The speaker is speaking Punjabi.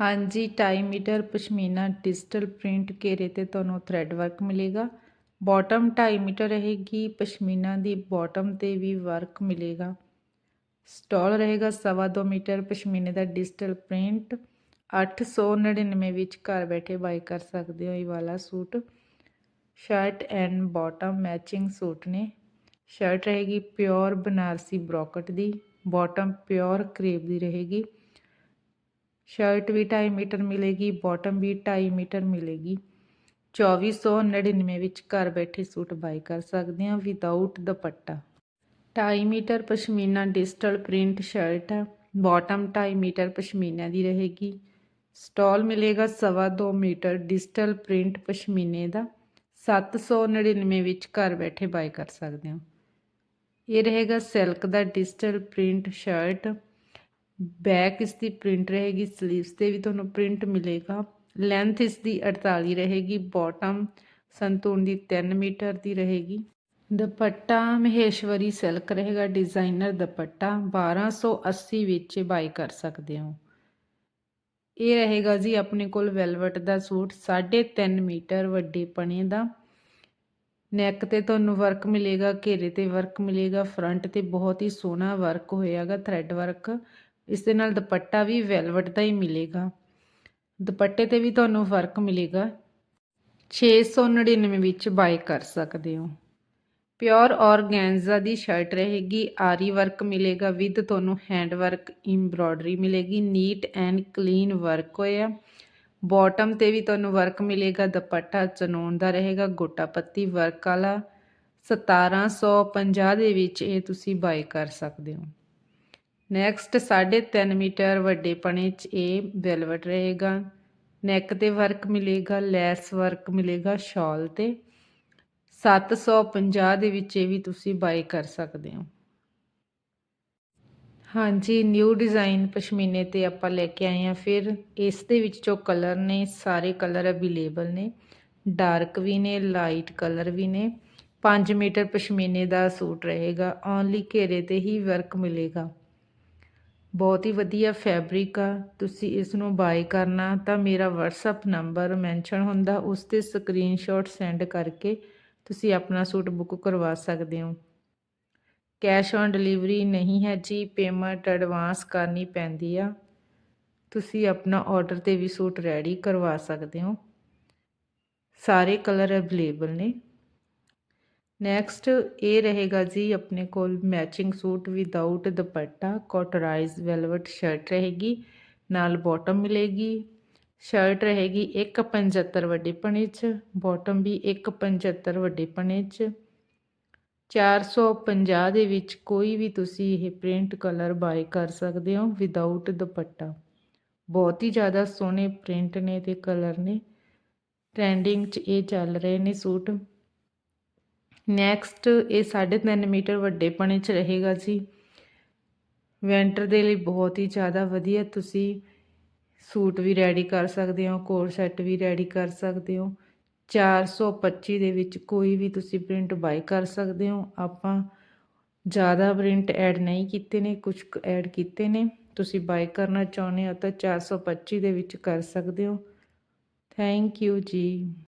ਹਾਂਜੀ ਢਾਈ ਮੀਟਰ, ਪਸ਼ਮੀਨਾ, ਡਿਜੀਟਲ ਪ੍ਰਿੰਟ ਘੇਰੇ ਤੇ ਤੁਹਾਨੂੰ ਥ੍ਰੈਡ ਵਰਕ ਮਿਲੇਗਾ। ਬਾਟਮ 2.5 ਮੀਟਰ ਰਹੇਗੀ, ਪਸ਼ਮੀਨਾ ਦੀ ਬਾਟਮ ਤੇ ਵੀ ਵਰਕ ਮਿਲੇਗਾ। ਸਟਾਲ ਰਹੇਗਾ ਸਵਾ ਦੋ ਮੀਟਰ, ਪਸ਼ਮੀਨੇ ਦਾ ਡਿਜੀਟਲ ਪ੍ਰਿੰਟ। 899 ਵਿੱਚ ਘਰ ਬੈਠੇ ਬਾਈ ਕਰ ਸਕਦੇ ਹੋ ਇਹ ਵਾਲਾ suit. Shirt and bottom matching suit ਨੇ। ਸ਼ਰਟ ਰਹੇਗੀ ਪਿਓਰ ਬਨਾਰਸੀ ਬ੍ਰੋਕਟ ਦੀ। ਬਾਟਮ ਪਿਓਰ ਕਰੇਪ ਦੀ ਰਹੇਗੀ। ਸ਼ਰਟ ਵੀ 2.5 ਮੀਟਰ ਮਿਲੇਗੀ, ਬਾਟਮ ਵੀ 2.5 ਮੀਟਰ ਮਿਲੇਗੀ। 2499 ਵਿੱਚ ਘਰ ਬੈਠੇ ਸੂਟ ਬਾਈ ਕਰ ਸਕਦੇ ਹਾਂ without dupatta. 2.5 metre pashmina digital print shirt ਹੈ ਬਾਟਮ 2.5 ਮੀਟਰ ਪਸ਼ਮੀਨਾ ਦੀ ਰਹੇਗੀ। ਸਟਾਲ ਮਿਲੇਗਾ ਸਵਾ 2 ਮੀਟਰ ਡਿਜੀਟਲ ਪ੍ਰਿੰਟ ਪਸ਼ਮੀਨੇ ਦਾ। 799 ਵਿੱਚ ਘਰ ਬੈਠੇ ਬਾਈ ਕਰ ਸਕਦੇ ਹੋ। ਇਹ ਰਹੇਗਾ ਸਿਲਕ ਦਾ ਡਿਜੀਟਲ ਪ੍ਰਿੰਟ ਸ਼ਰਟ। ਬੈਕ ਇਸ ਦੀ ਪ੍ਰਿੰਟ ਰਹੇਗੀ, ਸਲੀਵਸ ਤੇ ਵੀ ਤੁਹਾਨੂੰ ਪ੍ਰਿੰਟ ਮਿਲੇਗਾ। ਲੈਂਥ ਇਸ ਦੀ 48 ਰਹੇਗੀ, ਬਾਟਮ ਸੰਤੂਨ ਦੀ 3 ਮੀਟਰ ਦੀ ਰਹੇਗੀ। ਦੁਪੱਟਾ ਮਹੇਸ਼ਵਰੀ ਸਿਲਕ ਰਹੇਗਾ, ਡਿਜ਼ਾਈਨਰ ਦੁਪੱਟਾ 1280 ਵਿੱਚ ਬਾਈ ਕਰ ਸਕਦੇ ਹੋ। ਇਹ ਰਹੇਗਾ ਜੀ ਆਪਣੇ ਕੋਲ ਵੈਲਵਟ ਦਾ ਸੂਟ 3.5 ਮੀਟਰ ਵੱਡੇ ਪਣੇ ਦਾ। ਨੈਕ ਤੇ ਤੁਹਾਨੂੰ ਵਰਕ ਮਿਲੇਗਾ, ਘੇਰੇ ਤੇ ਵਰਕ ਮਿਲੇਗਾ, ਫਰੰਟ ਤੇ ਬਹੁਤ ਹੀ ਸੋਹਣਾ ਵਰਕ ਹੋਇਆਗਾ, ਥ੍ਰੈਡ ਵਰਕ। ਇਸ ਦੇ ਨਾਲ ਦੁਪੱਟਾ ਵੀ ਵੈਲਵਟ ਦਾ ਹੀ ਮਿਲੇਗਾ। ਦੁਪੱਟੇ ਤੇ ਵੀ ਤੁਹਾਨੂੰ ਵਰਕ ਮਿਲੇਗਾ। 699 ਵਿੱਚ ਬਾਈ ਕਰ ਸਕਦੇ ਹੋ। ਪਿਓਰ ਔਰਗੈਂਜ਼ਾ ਦੀ ਸ਼ਰਟ ਰਹੇਗੀ। ਆਰੀ ਵਰਕ ਮਿਲੇਗਾ ਵਿਦ ਤੁਹਾਨੂੰ ਹੈਂਡ ਵਰਕ ਐਮਬ੍ਰੋਇਡਰੀ ਮਿਲੇਗੀ। ਨੀਟ ਐਂਡ ਕਲੀਨ ਵਰਕ ਹੋਇਆ। ਬਾਟਮ ਤੇ ਵੀ ਤੁਹਾਨੂੰ ਵਰਕ ਮਿਲੇਗਾ। ਦੁਪੱਟਾ ਚਨੋਨ ਦਾ ਰਹੇਗਾ। ਗੋਟਾ ਪੱਤੀ ਵਰਕ ਵਾਲਾ 1750 ਦੇ ਵਿੱਚ ਇਹ ਤੁਸੀਂ ਬਾਈ ਕਰ ਸਕਦੇ ਹੋ। ਨੈਕਸਟ 3.5 ਮੀਟਰ ਵੱਡੇ ਪਣੇ 'ਚ ਇਹ ਵੈਲਵਟ ਰਹੇਗਾ। ਨੈਕ ਤੇ ਵਰਕ ਮਿਲੇਗਾ ਲੈਸ ਵਰਕ ਮਿਲੇਗਾ ਸ਼ਾਲ ਤੇ। 750 ਦੇ ਵਿੱਚ ਇਹ ਵੀ ਤੁਸੀਂ ਬਾਈ ਕਰ ਸਕਦੇ ਹੋ। ਹਾਂਜੀ ਨਿਊ ਡਿਜ਼ਾਈਨ ਪਸ਼ਮੀਨੇ ਤੇ ਆਪਾਂ ਲੈ ਕੇ ਆਏ ਆ ਫਿਰ ਇਸ ਦੇ ਵਿੱਚ ਜੋ ਕਲਰ ਨੇ, ਸਾਰੇ ਕਲਰ ਅਵੇਲੇਬਲ ਨੇ। ਡਾਰਕ ਵੀ ਨੇ ਲਾਈਟ ਕਲਰ ਵੀ ਨੇ। 5 ਮੀਟਰ ਪਸ਼ਮੀਨੇ ਦਾ ਸੂਟ ਰਹੇਗਾ। ਓਨਲੀ ਘੇਰੇ ਤੇ ਹੀ ਵਰਕ ਮਿਲੇਗਾ। ਬਹੁਤ ਹੀ ਵਧੀਆ ਫੈਬਰਿਕ ਆ, ਤੁਸੀਂ ਇਸ ਨੂੰ ਬਾਈ ਕਰਨਾ ਤਾਂ ਮੇਰਾ WhatsApp ਨੰਬਰ ਮੈਂਸ਼ਨ ਹੁੰਦਾ, ਉਸ ਤੇ ਸਕਰੀਨਸ਼ਾਟ ਸੈਂਡ ਕਰਕੇ ਤੁਸੀਂ ਆਪਣਾ ਸੂਟ ਬੁੱਕ ਕਰਵਾ ਸਕਦੇ ਹੋ। ਕੈਸ਼ ਔਨ ਡਿਲੀਵਰੀ ਨਹੀਂ ਹੈ ਜੀ ਪੇਮੈਂਟ ਐਡਵਾਂਸ ਕਰਨੀ ਪੈਂਦੀ ਆ। ਤੁਸੀਂ ਆਪਣਾ ਆਰਡਰ ਤੇ ਵੀ ਸੂਟ ਰੈਡੀ ਕਰਵਾ ਸਕਦੇ ਹੋ। ਸਾਰੇ ਕਲਰ ਅਵੇਲੇਬਲ ਨੇ। ਨੈਕਸਟ ਇਹ ਰਹੇਗਾ ਜੀ ਆਪਣੇ ਕੋਲ ਮੈਚਿੰਗ ਸੂਟ ਵਿਦਆਊਟ ਦੁਪੱਟਾ ਕੋਟਰਾਈਜ਼ ਵੈਲਵਟ ਸ਼ਰਟ ਰਹੇਗੀ, ਨਾਲ ਬਾਟਮ ਮਿਲੇਗੀ। ਸ਼ਰਟ ਰਹੇਗੀ 1.75 ਵੱਡੇ ਪਣੇ 'ਚ ਬਾਟਮ ਵੀ 1.75 ਵੱਡੇ ਪਣੇ 'ਚ। 450 ਦੇ ਵਿੱਚ ਕੋਈ ਵੀ ਤੁਸੀਂ ਇਹ ਪ੍ਰਿੰਟ ਕਲਰ ਬਾਏ ਕਰ ਸਕਦੇ ਹੋ ਵਿਦਆਊਟ ਦੁਪੱਟਾ। ਬਹੁਤ ਹੀ ਜ਼ਿਆਦਾ ਸੋਹਣੇ ਪ੍ਰਿੰਟ ਨੇ ਤੇ ਕਲਰ ਨੇ। ਟ੍ਰੈਂਡਿੰਗ 'ਚ ਇਹ ਚੱਲ ਰਹੇ ਨੇ ਸੂਟ। ਨੈਕਸਟ ਇਹ 3.5 ਮੀਟਰ ਵੱਡੇ ਪਣੇ 'ਚ ਰਹੇਗਾ ਜੀ। ਵਿੰਟਰ ਦੇ ਲਈ ਬਹੁਤ ਹੀ ਜ਼ਿਆਦਾ ਵਧੀਆ। ਤੁਸੀਂ ਸੂਟ ਵੀ ਰੈਡੀ ਕਰ ਸਕਦੇ ਹੋ, ਕੋਟ ਸੈੱਟ ਵੀ ਰੈਡੀ ਕਰ ਸਕਦੇ ਹੋ। 425 ਦੇ ਵਿੱਚ ਕੋਈ ਵੀ ਤੁਸੀਂ ਪ੍ਰਿੰਟ ਬਾਈ ਕਰ ਸਕਦੇ ਹੋ। ਆਪਾਂ ਜ਼ਿਆਦਾ ਪ੍ਰਿੰਟ ਐਡ ਨਹੀਂ ਕੀਤੇ ਨੇ ਕੁਝ ਐਡ ਕੀਤੇ ਨੇ। ਤੁਸੀਂ ਬਾਈ ਕਰਨਾ ਚਾਹੁੰਦੇ ਹੋ ਤਾਂ 425 ਦੇ ਵਿੱਚ ਕਰ ਸਕਦੇ ਹੋ। ਥੈਂਕ ਯੂ ਜੀ।